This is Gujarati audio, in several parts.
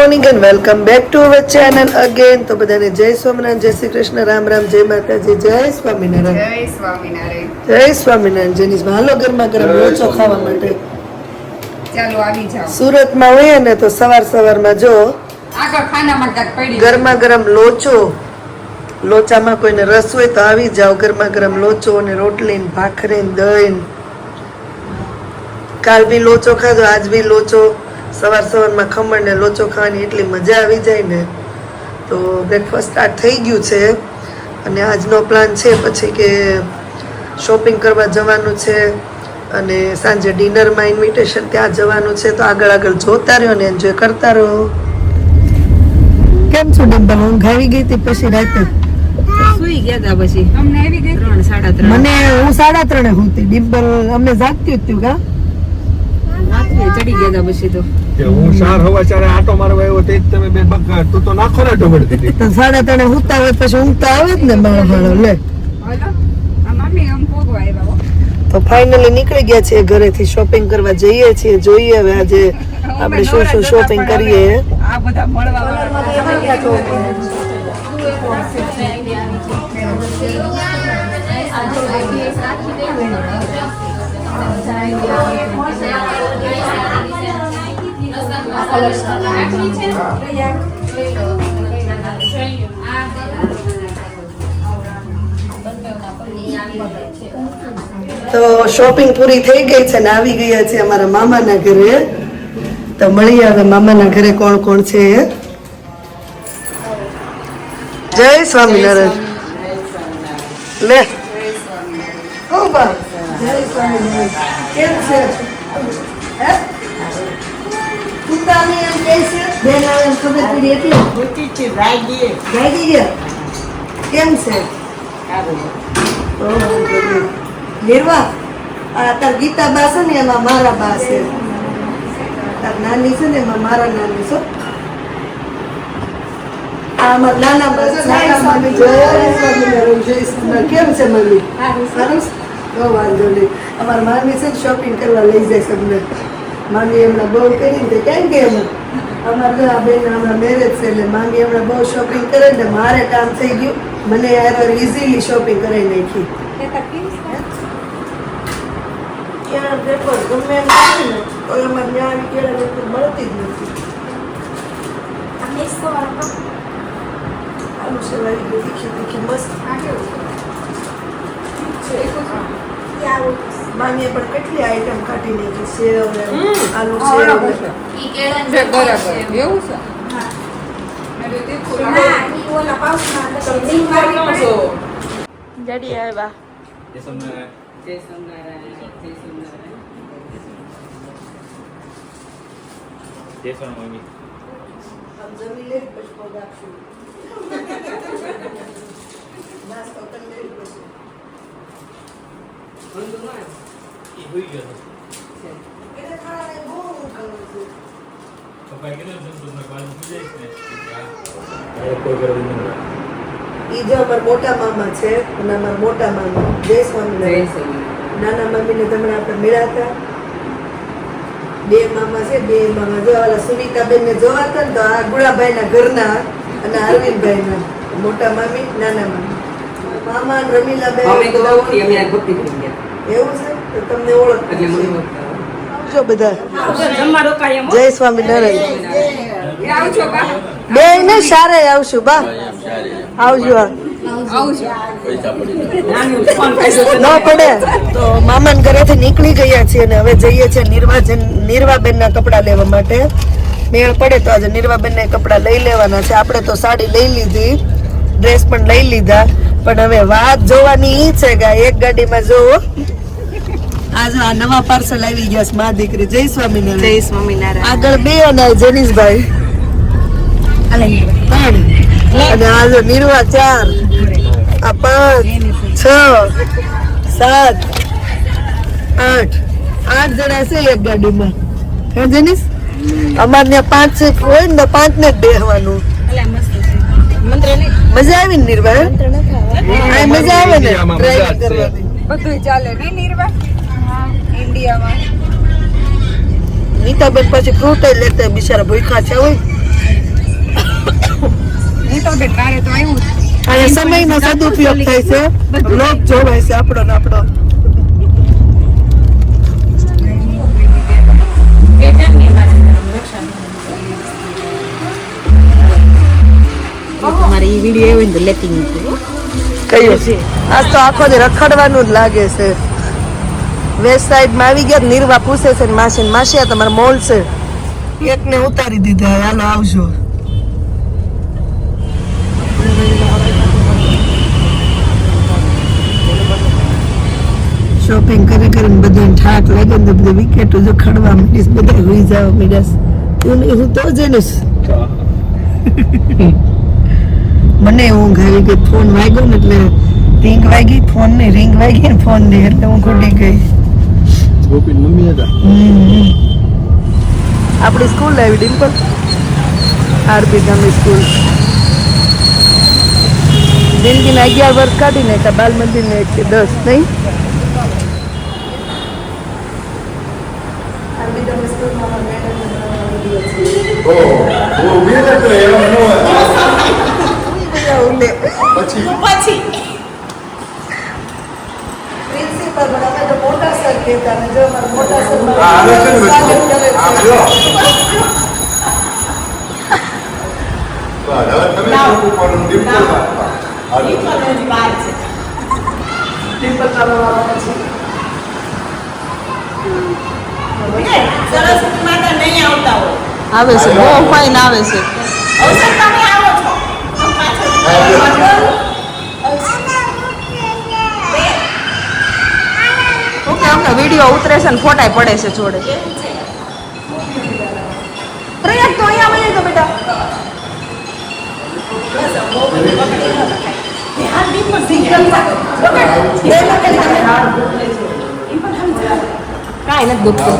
Morning and welcome back to our channel again તો બધાને જય સ્વામિનારાયણ જય શ્રી કૃષ્ણ રામ રામ જય માતાજી જય સ્વામિનારાયણ. જય સ્વામિનારાયણ. જય સ્વામિનારાયણ જેની હાલો ગરમા ગરમ લોચો ખાવા માટે. ચાલો આવી જાઓ. સુરતમાં હોઈએ ને તો સવાર સવારમાં જો ગરમા ગરમ લોચો લોચામાં કોઈને રસ હોય તો આવી જાઓ. ગરમા ગરમ લોચો ને રોટલી ને ભાખરી ને દહીં. ને. કાલ બી લોચો ખાધો આજ બી લોચો. સવાર સવારમાં ખમણ ને લોચો ખાવાની એટલી મજા આવી જાય ને તો બ્રેકફાસ્ટ સ્ટાર્ટ થઈ ગયું છે. અને આજનો પ્લાન છે પછી કે શોપિંગ કરવા જવાનું છે અને સાંજે ડિનરમાં ઇન્વિટેશન ત્યાં જવાનું છે. તો આગળ આગળ જોતા રહ્યો ને એન્જોય કરતા રહો. કેમ છો ડિમ્પલ? ઊંઘ આવી ગઈ હતી પછી રાતે? સુઈ ગયા હતા પછી. અમને આવી ગઈ? ત્રણ સાડા ત્રણ. મને હું સાડા ત્રણે હતી. ડિમ્પલ અમને જાગતી હતી કા? ચડી ગયા તા પછી તો. કે હું ચાર હવા ચારે આટો મારવા આવ્યો તે તમે બે બગ તું તો નાખો ને ઢોબડ દીધી તો સાડા ત્રણે હુતા હોય પછી ઊંઘ આવે જ ને મારો ભાડો લે. હલો આ મમ્મી આમ ભોગવા આવ્યા તો ફાઇનલી નીકળી ગયા છીએ ઘરેથી શોપિંગ કરવા જઈએ છીએ જોઈએ હવે આજે આપણે શું શું શોપિંગ કરીએ આ બધા મળવા વાળા. તો શોપિંગ પૂરી થઈ ગઈ છે ને આવી ગયા છે અમારા મામાના ઘરે. તો મળીએ હવે મામાના ઘરે કોણ કોણ છે જય સ્વામિનારાયણ. લે. ઓ જય સ્વામિનારાયણ કેમ છે? હે? પિતાની એમ કહે છે બેન આવે ખબર પડી એટલે ભાગી ગયા. કેમ છે? નિર્વા આ તાર ગીતા બા છે ને એમાં મારા બા છે. તાર નાની છે ને એમાં મારા નાની છે. આમાં નાના બસ નાના જય સ્વામિનારાયણ જય સ્વામિનારાયણ કેમ છે મમ્મી? સારું છે? બહુ વાંધો નહીં. અમારા મામી છે શોપિંગ કરવા લઈ જાય તમને અમને. મામી હમણાં બહુ કરી ને કેમ કે એમ? અમારા આ બેન હમણાં મેરેજ છે એટલે મામી હમણાં બહુ શોપિંગ કરે ને મારે કામ થઈ ગયું. મને યાર ઇઝીલી શોપિંગ કરાવી નાખી. ક્યાં ગમે એમ થાય ને તો એમાં ન્યાય કેળા વસ્તુ મળતી જ નથી. આલુ સેવાઈ ગયું તીખી તીખી મસ્ત. મામીએ પણ કેટલી આઈટમ કાઢી નાખી સેવ ને આલુ સેવ બરાબર છે. છે, એવું છે? જડી આવ્યા જય સોમનારાયણ જય સોમનારાયણ જમી લે પછી પગ આપશું. નાસ્તો કરી લે પછી. એને ખાવાને બહુ ગમે છે ઈ જો અમારા મોટા મામા છે અને અમારા મોટા મામા જય સ્વામિનારાયણ નાના મમ્મીને તમને આપણે મળ્યા બે મામા છે બે મામા જો ઓલા સુનીતાબેન ને જોવા હતા ને તો આ ગુળાભાઈના ઘરના અને અરવિંદભાઈ ના મોટા મામી નાના મામી. મામા રમીલાબેન અમે તો ઓળખી અમે આ ભક્તિ કરી ગયા. એવું છે? તો તમને ઓળખ એટલે મને ઓળખતા આવજો બધા. જમવા રોકાય એમ જય સ્વામિનારાયણ નારાયણ. બે. ને સારે આવશું બા. આવજો. ન પડે. તો મામાન ઘરેથી નીકળી ગયા છીએ અને હવે જઈએ છીએ નિર્વાચન નિર્વાબેન ના કપડા લેવા માટે. મેળ પડે તો આજે નિર્વાબેન કપડાં કપડા લઈ લેવાના છે. આપણે તો સાડી લઈ લીધી ડ્રેસ પણ લઈ લીધા. પણ હવે વાત જોવાની ઈ છે કે એક ગાડીમાં જોવો આજે આ નવા પાર્સલ આવી ગયા છે મા દીકરી. જય સ્વામિનારાયણ. સ્વામિનારાયણ. આગળ બે અને જનીશભાઈ. ત્રણ. અને આજે નિર્વા ચાર. આ પાંચ છ સાત આઠ. આઠ જણા છે એક ગાડીમાં. હે જનીશ? અમારે ત્યાં પાંચ સીટ હોય ને તો પાંચ ને જ બેહવાનું. મજા આવી ને? આ મજા આવે ને? ઇન્ડિયામાં મજા જ ડ્રાઇવિંગ છે. કરવાની બધું ચાલે નહીં નિર્વા? ઇન્ડિયામાં. નીતાબેન પછી ફ્રૂટ લેતા હોય, બિચારા ભૂખા છે હોય હું તો બેન મારે તો આવ્યું અને સમયનો સદુપયોગ થાય છે. લોક જોવાય છે આપણો ને આપણો. તમારે એ વીડિયો આવ્યો ને તો લેતી મૂકું કયું? છે આજ તો આખો જ રખડવાનું જ લાગે છે. વેસ્ટ સાઈડમાં આવી ગયા નિર્વા પૂછે છે ને માસી ને માસી આ તમારે મોલ છે. એક ને ઉતારી દીધા હાલો આવજો. શોપિંગ કરી કરીને બધાને ઠાક લાગે ને બધું બધી વિકેટો જો ખડવા માંડીશ બધા હોઈ જાવ મીડાસ તું નહીં હું તો જઈશ મને ઊંઘ આવી ગઈ ફોન વાગ્યો ને એટલે રિંગ વાગી ફોનની રિંગ વાગી ને ફોનની એટલે હું ખોટી ગઈ. ગોપી મમ્મી હતા? આપણી સ્કૂલ આવી ડિમ્પલ. આરપી ગામની સ્કૂલ. જિંદગીના અગિયાર વર્ષ કાઢી નાખ્યા બાલ મંદિર ને એક દસ નહીં? પ્રિન્સિપલ પણ અમે તો મોટા સર કહેતા ને જો અમારા મોટા સર સ્વાગત કરે છે. ડિમ્પલ તારો વારો છે. આવે છે. બહુ ફાઇન આવે છે. ઓકે વીડિયો ઉતરે છે ને ફોટાય પડે છે જોડે. પ્રયાગ તો અહીંયા આવી તો બેટા. કાંઈ નથી દુખતું.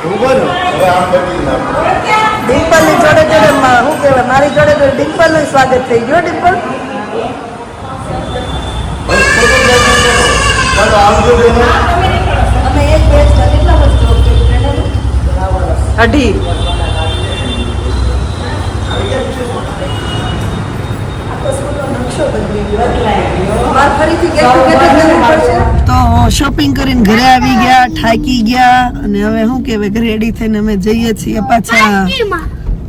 ડિમ્પલ મારી જોડે તો ડિમ્પલનું સ્વાગત થઈ ગયું ડિમ્પલ? અમે એક બેચ કેટલા વસ્તુ અઢી. તો શોપિંગ કરીને ઘરે આવી ગયા થાકી ગયા અને હવે શું કહેવાય રેડી થઈને અમે જઈએ છીએ પાછા.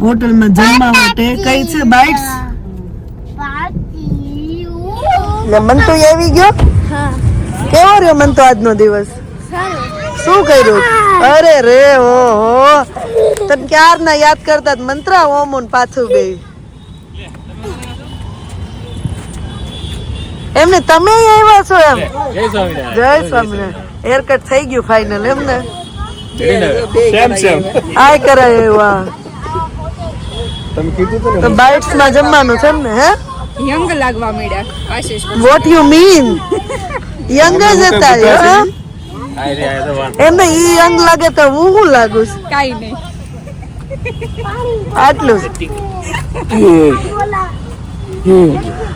હોટલમાં જમવા માટે કઈ છે? બાઇટ્સ? ને મન તો આવી ગયો. કેવો રહ્યો મન તો આજનો દિવસ? શું કર્યું? અરે રે ઓહો. તને ક્યારના યાદ કરતા મંત્રા ઓમુન પાછું બે એમને તમે આવ્યા છો એમ? જય સ્વામિનારાયણ. હેર કટ થઈ ગયું ફાઇનલ એમ ને સેમ સેમ. આય કરાય એવા. તમે કીધું તો ને બાઇટ્સમાં જમવાનું છે ને હે? યંગ લાગવા મળ્યા Ashish what you mean young જ હતા હા? એમને ઈ યંગ લાગે તો હું હું લાગુ છું? કાઈ નહીં. આટલું જ.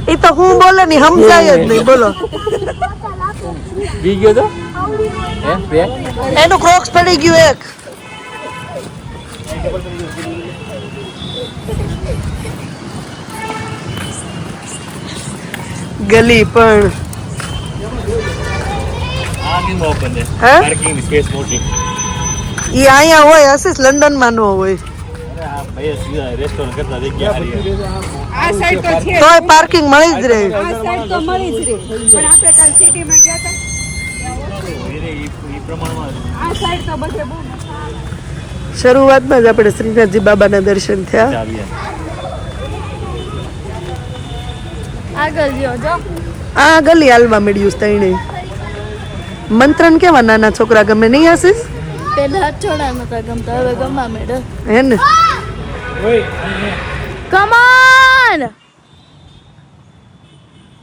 ઈ તો હું બોલે ની સમજાય જ નહીં બોલો. એનું ક્રોક્સ પડી ગયું એક. ગલી પણ. હે? ઈ અહીંયા હોય હશે લંડનમાં નો હોય. આ સાઈડ તો છે. તોય પાર્કિંગ મળી જ રહે. આ સાઈડ તો મળી જ રહી. પણ આપણે કાલ સિટીમાં ગયા હતા. આ સાઈડ તો બધે બહુ શરૂઆતમાં જ આપણે શ્રીનાથજી બાબાના દર્શન થયા. આગળ જો જો. આ ગલી હાલવા મળ્યું તઈને મંત્રન કેવા નાના છોકરા ગમે નહીં આશીષ પેલા હાથ નતા ગમતા હવે ગમવા મેળો હે ને? કમોન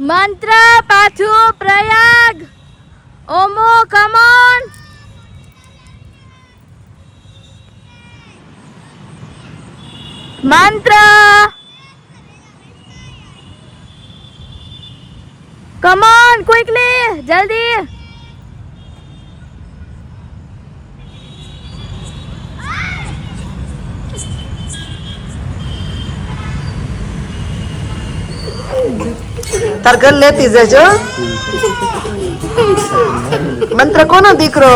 મંત્ર પાછું પ્રયાગ. ઓમો કમોન મંત્ર! કમોન ક્વિકલી જલ્દી તાર ઘર લેતી જજો. મંત્ર કોનો દીકરો?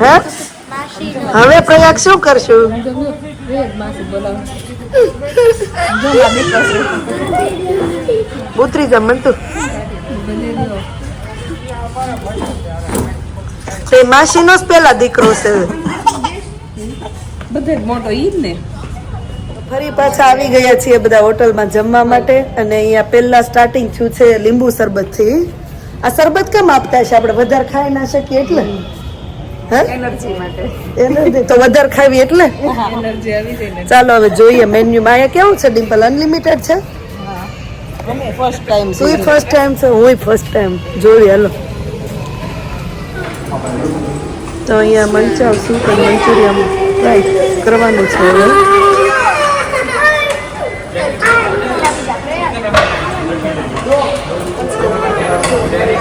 હે? હવે પ્રયાગ શું કરશું? ઉતરી જા મંતુ. તે માસીનો જ પેલા દીકરો છે. બધે મોટો ઈ જ ને. ફરી પાછા આવી ગયા છીએ બધા હોટલમાં જમવા માટે અને અહીંયા પહેલા સ્ટાર્ટિંગ થયું છે લીંબુ શરબતથી આ શરબત કેમ આપતા છે આપણે વધારે ખાઈ ના શકીએ એટલે? તો વધારે ખાવી એટલે? ચાલો હવે જોઈએ મેન્યુમાં અહીંયા કેવું છે? ડિમ્પલ અનલિમિટેડ છે? ફર્સ્ટ ટાઈમ તું ફર્સ્ટ ટાઈમ છે હું ફર્સ્ટ ટાઈમ જોઈ હેલો. તો અહીંયા મંચાવ શું અને મંચુરિયન ટ્રાય કરવાનું છે હવે. Thank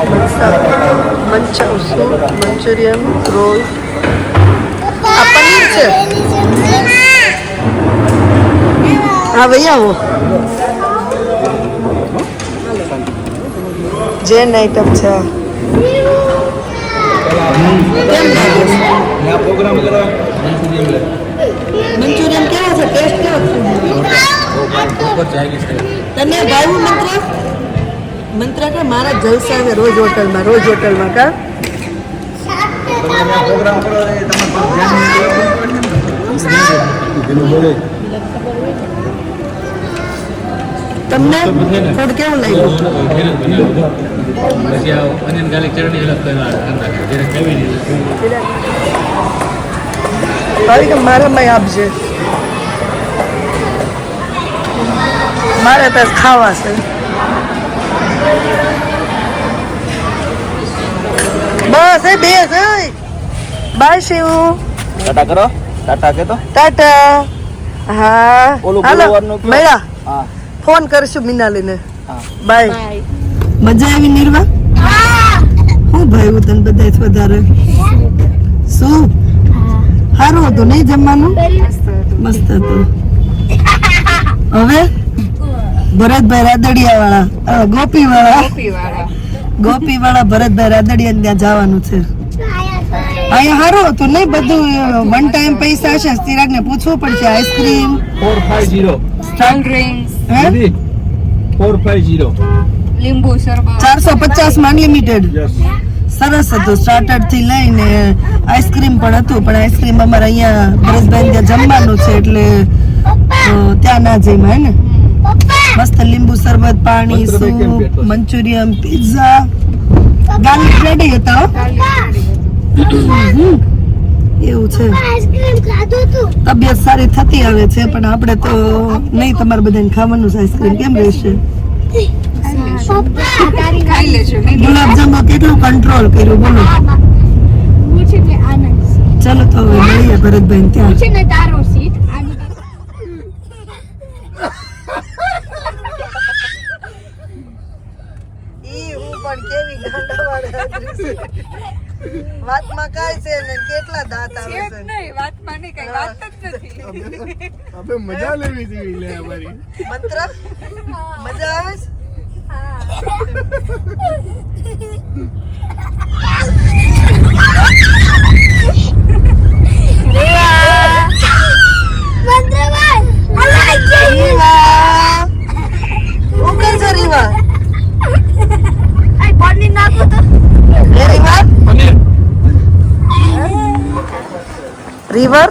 આમાં લેવાનું છે મંચુરિયન રોલ. આ પનીર છે. હા ભાઈ આવો. જેન આઈટમ છે. મંચુરિયન કેવા છે? ટેસ્ટ કેવો છે? તને ભાવ્યું મંત્ર? મંત્ર કે મારા જલસા છે રોજ હોટલમાં રોજ હોટલમાં કા? તમને ફૂડ કેવું લાગ્યું? મારામાં આપજે. મારે ત્યાં ખાવા છે. બસ એ બે બાય શિવ. ટાટા કરો. ટાટા કે તો? ટાટા. હા. ઓલું બોલવાનું કયો? હા. ફોન કરશું મિનાલીને. હા. બાય. મજા આવી નિર્વા? હું ભાઈ તને બધા વધારે. શું? સારું હતું નહીં જમવાનું? મસ્ત હતું. હવે? ભરતભાઈ રાદડિયા વાળા ગોપી વાળા ગોપી વાળા ભરતભાઈ રાદડિયા ત્યાં જવાનું છે. અહીંયા સારું હતું નહીં બધું વન ટાઈમ પૈસા હશે ચિરાગ ને પૂછવું પડશે ice cream. Four five zero cold drink હે? ફોર ફાઈવ જીરો લીંબુ શરબત. ચારસો પચાસમાં અનલિમિટેડ સરસ હતું સ્ટાર્ટરથી લઈને આઈસ્ક્રીમ પણ હતું પણ આઈસ્ક્રીમ અમારે અહીંયા ભરતભાઈ ત્યાં જમવાનું છે એટલે ત્યાં ના જઈમાં હે ને? મસ્ત લીંબુ શરબત પાણી soup Manchurian pizza garlic bread હતા? હો. એવું છે. તબિયત સારી થતી આવે છે પણ આપણે તો નહીં તમારે બધાને ખાવાનું છે આઈસ્ક્રીમ કેમ રહેશે? ગુલાબજાંબુ કેટલું કંટ્રોલ કર્યું બોલો. ચલો તો હવે મળીએ ભરતભાઈ ત્યાં ઈ હું પણ કેવી ગાંડાવાળી હતી. વાતમાં કાય છે ને કેટલા દાંત આવે છે નહીં વાતમાં નહીં કઈ વાત જ નથી. આપણે મજા લેવી જોઈએ લે અમારી. મંત્ર? મજા આવે છે? રીવા रिवर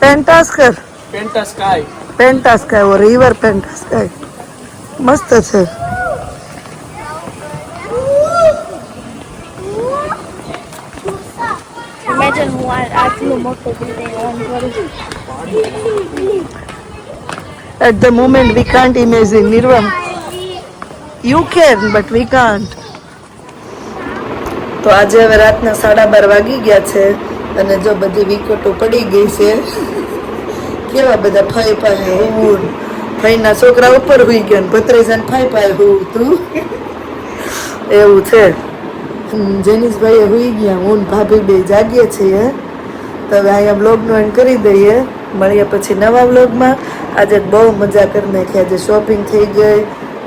पेंटास्कर પેન્ટા સ્કાય पेंटास्काय वो रिवर पेंटास्काय મસ્ત છે ઇમેજિન હું આ આટલું મોટું બિલ્ડિંગ ઓન કરું છું at the moment we can't imagine nirva you can but we can't તો આજે હવે રાતના સાડા બાર વાગી ગયા છે અને જો બધી વિકટો પડી ગઈ છે, કેવા બધા ફાઈ પાસે હું ફાઈના છોકરા ઉપર હોઈ ગયા ભત્રીજાને ફાઈ હોઉં તું. એવું છે. જેનીશભાઈએ હોઈ ગયા, હું ભાભી બે જાગીએ છીએ. તો હવે અહીંયા બ્લોગનો એન્ડ કરી દઈએ. મળીએ પછી નવા બ્લોગમાં આજે બહુ મજા કરી નાખી. આજે શોપિંગ થઈ ગઈ.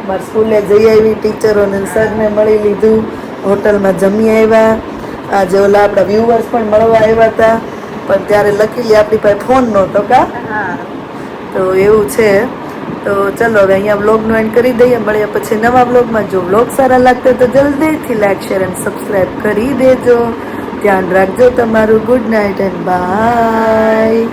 મારા સ્કૂલે જઈ આવી, ટીચરોને સરને મળી લીધું. હોટલમાં જમી આવ્યા. આજે ઓલા આપણા વ્યુઅર્સ પણ મળવા આવ્યા હતા, પણ ત્યારે લકીલી આપણી પાસે ફોન નહોતો કા? તો એવું છે. તો ચલો હવે અહીંયા બ્લોગનો એન્ડ કરી દઈએ, મળીએ પછી નવા બ્લોગમાં જો બ્લોગ સારા લાગતા તો જલ્દીથી લાઈક શેર એન્ડ સબસ્ક્રાઈબ કરી દેજો. ધ્યાન રાખજો તમારું. Good night and by